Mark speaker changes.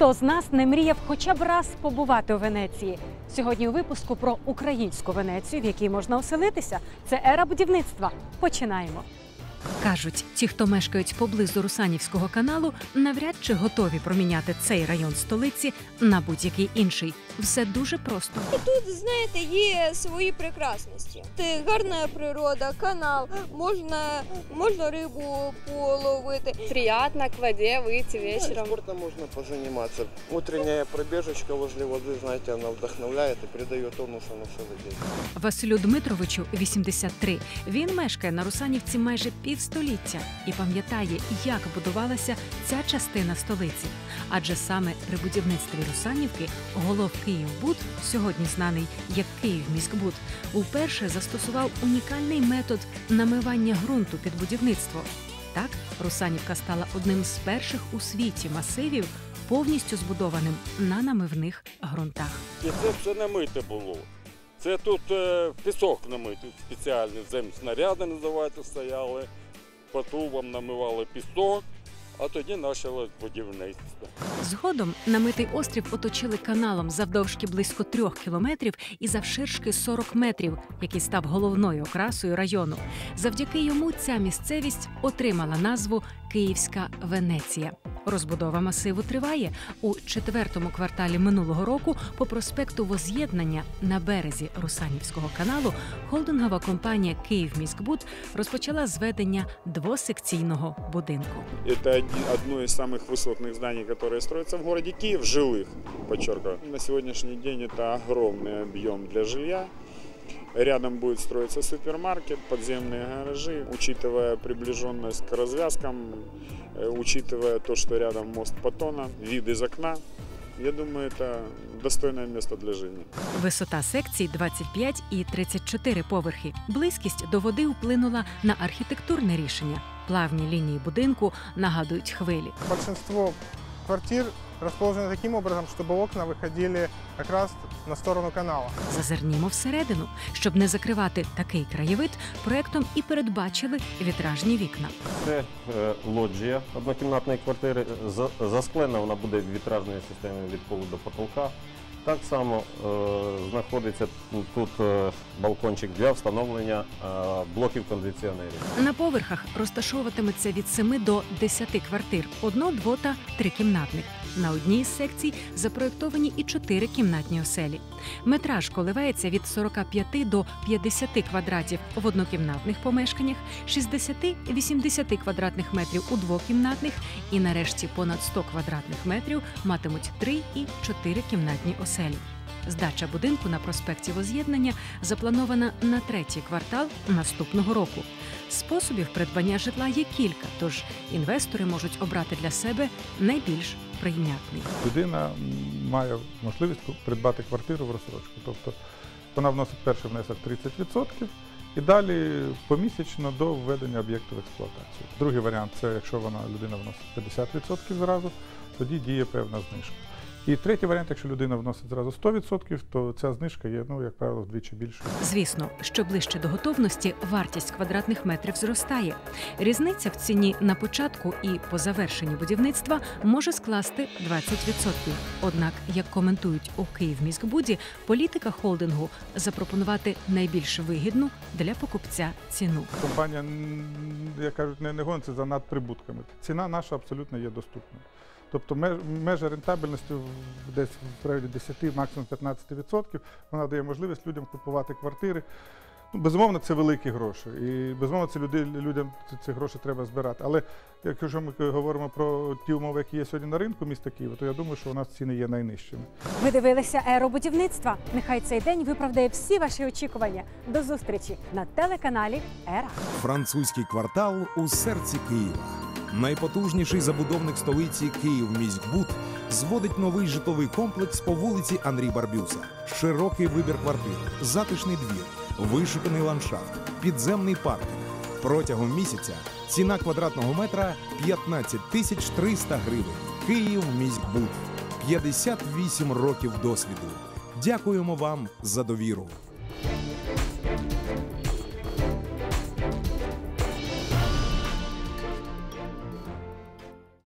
Speaker 1: Хто з нас не мріяв хоча б раз побувати у Венеції? Сьогодні у випуску про українську Венецію, в якій можна оселитися. Це ера будівництва. Починаємо. Кажуть, ті, хто мешкають поблизу Русанівського каналу, навряд чи готові проміняти цей район столиці на будь-який інший. Все дуже просто.
Speaker 2: Тут, знаєте, є свої прекрасності. Це гарна природа, канал, можна, можна рибу половити.
Speaker 3: Приятно к воде выйти вечером.
Speaker 4: Спортом можно позаниматься. Утренняя пробежечка возле воды, знаете, она вдохновляет и придает тонуса на целый день.
Speaker 1: Василю Дмитровичу 83. Він мешкає на Русанівці майже півстоліття і пам'ятає, як будувалася ця частина столиці. Адже саме при будівництві Русанівки голов Київбуд, сьогодні знаний як Київміськбуд, уперше застосував унікальний метод намивання ґрунту під будівництво. Так, Русанівка стала одним з перших у світі масивів, повністю збудованим на намивних ґрунтах.
Speaker 5: І це все намите було. Це тут е, пісок намитий спеціальний, земснаряди називається, стояли, по намивали пісок, а тоді почалось будівництво.
Speaker 1: Згодом намитий острів оточили каналом завдовжки близько трьох кілометрів і завширшки 40 метрів, який став головною окрасою району. Завдяки йому ця місцевість отримала назву Київська Венеція. Розбудова масиву триває у четвертому кварталі минулого року. По проспекту Воз'єднання на березі Русанівського каналу холдингова компанія Київміськбуд розпочала зведення двосекційного будинку.
Speaker 6: Это один- одно из самых высотных зданий, которые строятся в городе Киев, жилых, подчеркиваю. На сегодняшний день это огромный объем для жилья. Рядом будет строиться супермаркет, подземные гаражи. Учитывая приближенность к развязкам, э, учитывая то, что рядом мост Патона, вид из окна, я думаю, это достойное место для жизни.
Speaker 1: Висота секцій 25 і 34 поверхи. Близькість до води вплинула на архітектурне рішення. Плавні лінії будинку нагадують хвилі.
Speaker 7: Большинство квартир расположены таким образом, чтобы окна выходили как раз на сторону канала.
Speaker 1: Зазирнімо всередину, щоб не закривати такий краєвид, проектом і передбачили вітражні вікна.
Speaker 8: Це е, лоджія однокімнатної квартири. За- Засклена вона буде вітражною системою від полу до потолка. Так само е, знаходиться тут е, балкончик для встановлення е, блоків кондиціонерів.
Speaker 1: На поверхах розташовуватиметься від 7 до 10 квартир, одно, дво та трикімнатних. На одній з секцій запроєктовані і чотири кімнатні оселі. Метраж коливається від 45 до 50 квадратів в однокімнатних помешканнях, 60-80 квадратних метрів у двокімнатних і нарешті понад 100 квадратних метрів матимуть три і чотири кімнатні оселі. Здача будинку на проспекті Воз'єднання запланована на третій квартал наступного року. Способів придбання житла є кілька, тож інвестори можуть обрати для себе найбільш прийнятний.
Speaker 9: людина має можливість придбати квартиру в розсрочку. Тобто вона вносить перший внесок 30% і далі помісячно до введення об'єкту в експлуатацію. Другий варіант це якщо вона людина вносить 50% зразу, тоді діє певна знижка. І третій варіант, якщо людина вносить зразу 100%, то ця знижка є, ну, як правило, вдвічі більшою.
Speaker 1: Звісно, що ближче до готовності вартість квадратних метрів зростає. Різниця в ціні на початку і по завершенні будівництва може скласти 20%. Однак, як коментують у Київміськбуді, політика холдингу запропонувати найбільш вигідну для покупця ціну.
Speaker 9: Компанія, як кажуть, не, не гониться за надприбутками. Ціна наша абсолютно є доступною. Тобто меж- межа рентабельності в- десь в районі 10, максимум 15%. Вона дає можливість людям купувати квартири. Ну, безумовно, це великі гроші. І безумовно, це люди, людям ці- ці гроші треба збирати. Але якщо ми говоримо про ті умови, які є сьогодні на ринку міста Києва, то я думаю, що у нас ціни є найнижчими.
Speaker 1: Ви дивилися еру будівництва. Нехай цей день виправдає всі ваші очікування. До зустрічі на телеканалі Ера.
Speaker 10: Французький квартал у серці Києва. Найпотужніший забудовник столиці Київміськбуд зводить новий житловий комплекс по вулиці Андрій Барбюса. Широкий вибір квартир, затишний двір, вишуканий ландшафт, підземний паркінг. Протягом місяця ціна квадратного метра 15 тисяч 300 гривень. Київміськбуд. 58 років досвіду. Дякуємо вам за довіру.